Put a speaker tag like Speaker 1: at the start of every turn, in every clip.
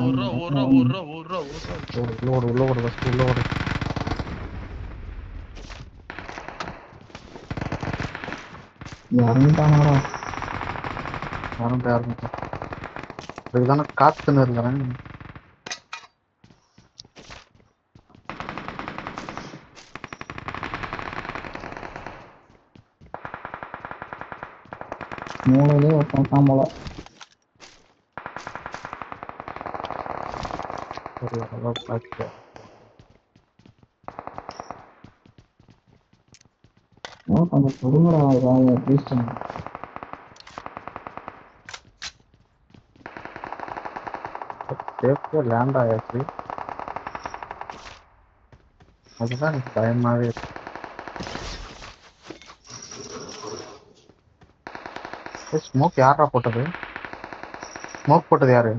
Speaker 1: ഓരോ ഓരോ ഓരോ ഉള്ളോട് ഉള്ളോട് ഫസ്റ്റ് ഉള്ളോട് இறந்தானாடா இறந்து இறந்து
Speaker 2: இதுதானே காத்துன்னு இருக்கிறேன். மூணுலேயே ஒருத்தன் சாம்பளம் Allah
Speaker 3: Akbar.
Speaker 2: No, cuando subimos la batalla de
Speaker 3: Christian. Devo land
Speaker 2: आया थी मुझे
Speaker 3: पता नहीं टाइम मारे स्मोक
Speaker 2: यार रहा पोटदे स्मोक पोटदे यार है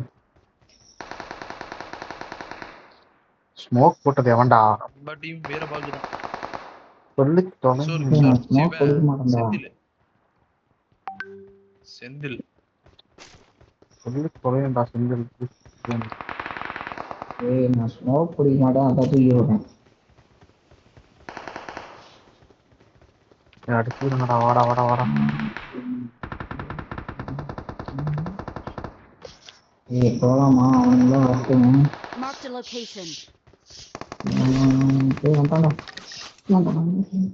Speaker 2: ஸ்மோக் போட்டது எவன்டா?
Speaker 1: நம்ம டீம் வேற பாக்கு
Speaker 2: சொல்லு
Speaker 1: தொலைங்க
Speaker 3: ஸ்மோக் போட மாட்டேன்டா.
Speaker 1: செந்தில்.
Speaker 2: சொல்லு தொலைங்கடா செந்தில்.
Speaker 3: ஏய் நான் ஸ்மோக் போட மாட்டேன் அத தூக்கி விடுறேன்
Speaker 2: அடிச்சுடுங்கடா வாடா வாடா வாடா.
Speaker 3: ஏய் போலாமா? அவனுங்களாம் வரட்டும்.
Speaker 4: Marked a location.
Speaker 3: 嗯，不用帮了，那我们先。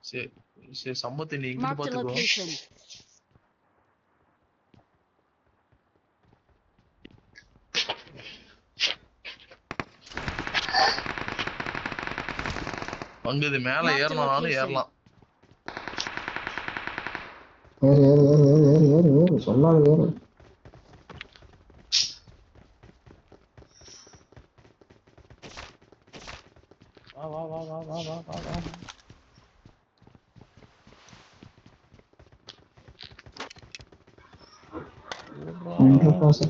Speaker 1: சரி சரி சம்பத்தை நீ
Speaker 4: இங்க
Speaker 1: பாத்துக்கோ அங்க மேல ஏறணும்
Speaker 4: நானும்
Speaker 1: ஏறலாம்.
Speaker 3: Yer yer yer
Speaker 1: yer yer yer yer. Sonlar yer. Al al
Speaker 3: al al al al
Speaker 1: al. Ben fazla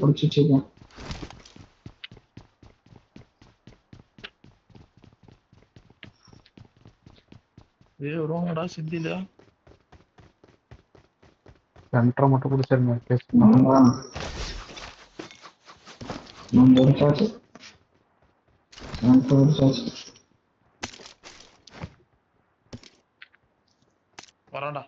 Speaker 2: சென்டரை மட்டும் பிடிச்சிருங்க
Speaker 1: வரடா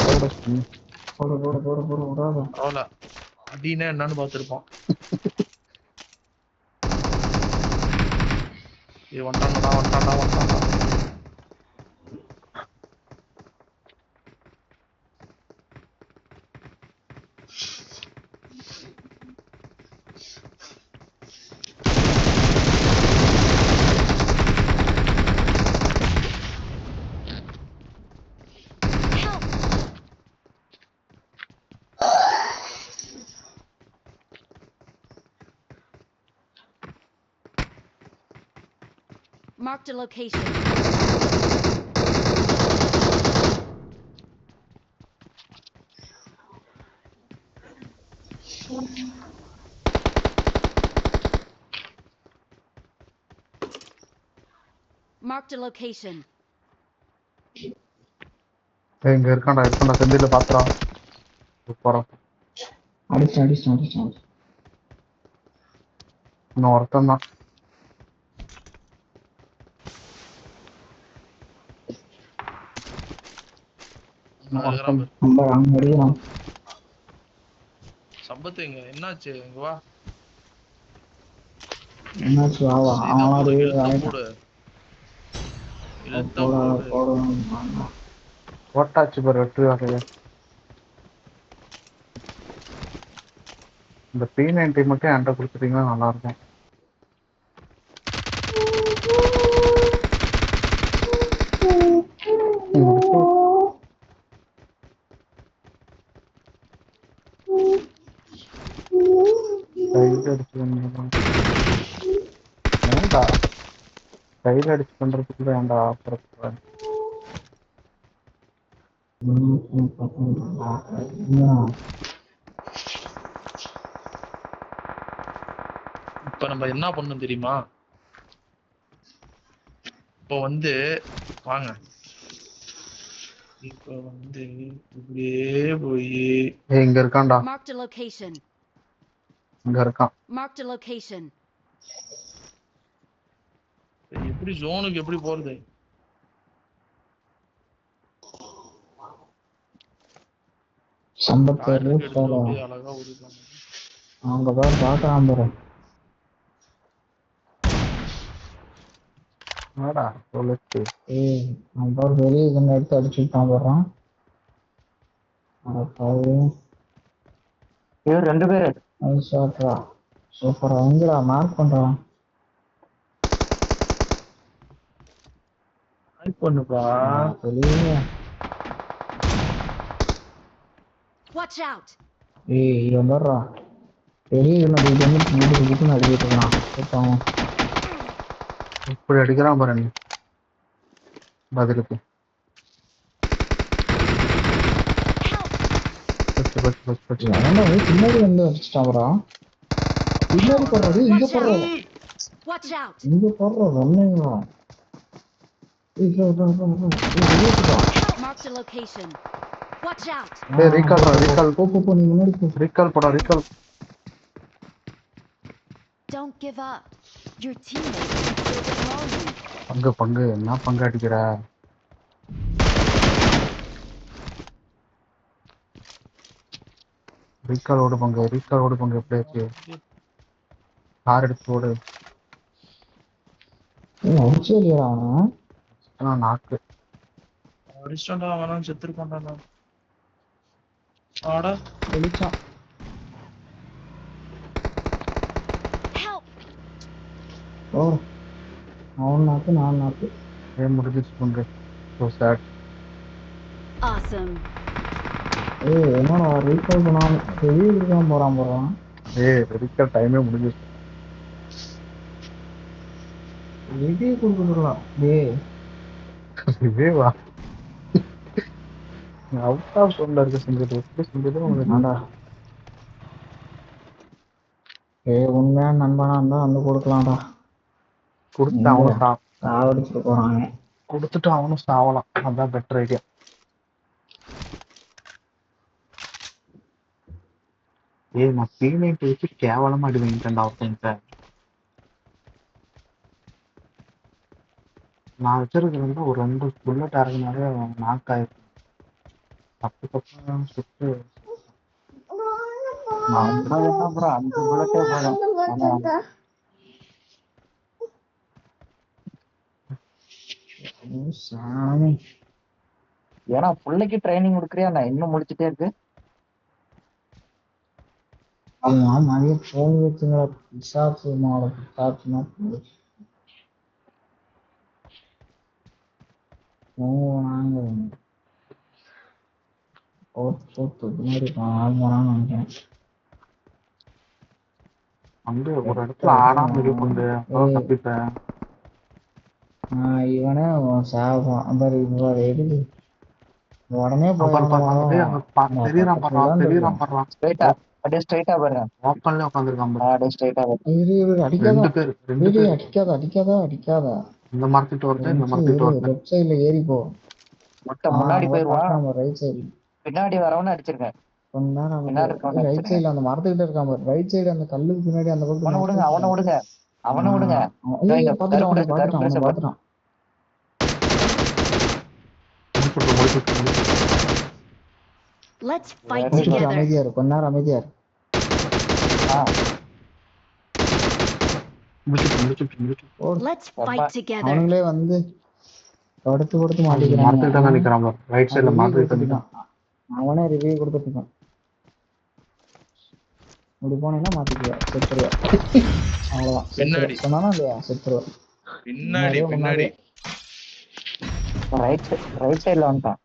Speaker 3: போட. போட போட போட விடாத
Speaker 1: அவ்வளோ அப்படின்னா என்னன்னு பார்த்துருப்போம். ఈ వంట వంట
Speaker 4: వంట Marked a location. Marked a location.
Speaker 2: ஏய், இங்க இருக்கான்டா இருக்கான்டா செந்தில பாத்துறா போறோம்
Speaker 3: அடிச்சு அடிச்சு அடிச்சு அடிச்சு
Speaker 2: இன்னும் ஒருத்தன் தான் இன்னும்
Speaker 1: இருக்கிறான்
Speaker 2: ஒருத்தன்
Speaker 1: பாரு.
Speaker 3: நம்ம அங்க அடிக்கிறான்
Speaker 1: சம்பத்து எங்க? என்னாச்சு? இங்க வா.
Speaker 3: என்னாச்சு?
Speaker 1: போட.
Speaker 2: போட்டாச்சு பாரு வெற்றி வகைய இந்த பி நைன்டி மட்டும் என்கிட்ட கொடுத்துட்டீங்கன்னா நல்லா இருக்கும் ஏன்டா கையில் அடிச்சு பண்றதுக்குள்ள ஏன்டா ஆஃபர்
Speaker 1: இப்ப நம்ம என்ன பண்ணும் தெரியுமா? இப்ப வந்து வாங்க. இப்போ வந்து இப்படியே போய்.
Speaker 2: எங்க இருக்கான்டா. இங்க இருக்கான்.
Speaker 4: மார்க் தி
Speaker 1: எப்படி ஜோனுக்கு எப்படி போறது?
Speaker 3: சம்பத்தேர் ரூட் அவங்க பேர் பாக்கலாம் பாரு
Speaker 2: என்னடா சொல்லுச்சு
Speaker 3: ஏய் அவன் பேர் எடுத்து அடிச்சுட்டான் அடப்பாவி
Speaker 5: இவர் ரெண்டு பேரு.
Speaker 3: அது சூப்பரா. எங்கடா மார்க் பண்றான்?
Speaker 1: பண்ணுப்பா
Speaker 3: வெளியே
Speaker 4: Watch out!
Speaker 3: ஏய் இவன் வர்றா. வெளியே இருந்து இது வந்து வீட்டுக்கு வீட்டுக்கு அடிக்கிட்டு இருக்கான்.
Speaker 2: இப்படி அடிக்கிறான் பாரு நீ. பதிலுக்கு.
Speaker 3: பின்னாடி வந்து அடிச்சிட்டான் ப்ரா. பின்னாடி போடுறது இங்க போடுறது! இங்க போடுறது ஒன்னையும்
Speaker 4: Marked a location. Watch out!
Speaker 2: ஏய் ரீகால் ரீகால்
Speaker 3: போ போ போ நீ முன்னாடி போ.
Speaker 2: ரீகால் போடா recall
Speaker 4: Don't give up. Your teammates will recall you.
Speaker 2: பங்கு பங்கு. என்ன பங்கு அடிக்கிற? ரீகால் ஓடு பங்கு. ரீகால் ஓடு பங்கு. எப்படியாச்சு கார் எடுத்து ஓடு.
Speaker 3: அடிச்சு இல்லையா அவன்
Speaker 2: ஆனா நாக்கு.
Speaker 1: அடிச்சிட்டான்டா செத்துருக்கான்டா நான் ஆடா
Speaker 3: வெளிச்சான்! ஓ அவன் நாக்கு நான் நாக்கு.
Speaker 2: ஏன் முடிஞ்சிச்சு பங்கு ஸோ சேட்
Speaker 4: Awesome.
Speaker 3: ஏய் என்னடா ரீகால் பண்ணாம வெளியே இருக்காம போறான் போறான்
Speaker 2: ஏய் ரீகால் டைமே முடிஞ்சிச்சு
Speaker 3: வெளியே கொடுக்கலாம் ஏய்.
Speaker 2: இதே வா. அவுட் ஆஃப் சொல்ல இருக்க செஞ்சது எப்படி செஞ்சது உங்களுக்கு
Speaker 3: ஏய் உண்மையா நண்பனா இருந்தா வந்து கொடுக்கலாம்டா.
Speaker 2: கொடுத்து அவனும்
Speaker 3: சாவடிச்சுட்டு போறாங்க.
Speaker 2: கொடுத்துட்டு அவனும் சாவலாம். அதான் பெட்டர் ஐடியா ஏய் நான் பீனைட் வச்சு கேவலமா அடி வாங்கிட்டேன்டா ஒருத்தன்ட்ட நான் வச்சிருக்கிறது வந்து ஒரு ரெண்டு புல்லட் இறங்கினாலே நாக் ஆயிருக்கும் தப்பு தப்பா சுட்டு.
Speaker 5: நான் அஞ்சு புல்லட்டே போதும்.
Speaker 3: சாமி.
Speaker 5: ஏன்னா பிள்ளைக்கு ட்ரைனிங் கொடுக்குறியா? நான் இன்னும் முடிச்சுட்டே இருக்கு.
Speaker 3: ஆமா மதியம் போன் வச்சுங்களா பிசாசு பிசாசுனா நினைக்கிறேன்
Speaker 2: வந்து ஒரு இடத்துல அதான் தப்பிப்பேன்
Speaker 3: ஆஹ் இவனே சாவான் பாரு. இவ்வாறு எதுக்கு உடனே அடிக்காத அடிக்காத அடிக்காத.
Speaker 2: இந்த மரத்துட்டு ஒருத்தன் இந்த மரத்துட்டு ஒருத்தன்
Speaker 3: லெஃப்ட் சைடுல ஏறி போ.
Speaker 5: முட்டை முன்னாடி போயிருவான்
Speaker 3: ரைட் சைடு
Speaker 5: பின்னாடி வரவன அடிச்சிருக்கேன்.
Speaker 3: கொஞ்ச நேரம்
Speaker 5: பின்னாடி
Speaker 3: ரைட்
Speaker 5: அடிச்சிருங்க.
Speaker 3: சைடுல அந்த மரத்துக்கிட்ட இருக்கான் பாரு. ரைட் சைடு அந்த கல்லுக்கு பின்னாடி அந்த பக்கம்
Speaker 5: அவனை விடுங்க அவனை விடுங்க அவனை விடுங்க. இங்க
Speaker 3: அவனை அவனை
Speaker 2: முடிச்சுட்டு
Speaker 4: Let's fight together.
Speaker 3: அமைதியா இரு கொஞ்ச நேரம் அமைதியா இரு
Speaker 5: ஆ
Speaker 2: முடிச்சுட்டு முடிச்சுட்டு முடிச்சுட்டு
Speaker 3: போடு.
Speaker 4: Let's
Speaker 5: Papa.
Speaker 4: fight together.
Speaker 3: அவனுங்களே வந்து கொடுத்து கொடுத்து
Speaker 2: தான் நிக்கிறான் பாரு. ரைட் சைடுல
Speaker 3: இருக்கான். அவனே ரிவ்யூ கொடுத்துட்டு இருக்கான். இப்படி போனீங்கன்னா செத்துருவா. அவ்வளவுதான்.
Speaker 1: பின்னாடி.
Speaker 3: செத்துருவா. சொன்னானா இல்லையா? செத்துருவா.
Speaker 1: பின்னாடி பின்னாடி.
Speaker 5: ரைட் ரைட் சைடுல வந்துட்டான்.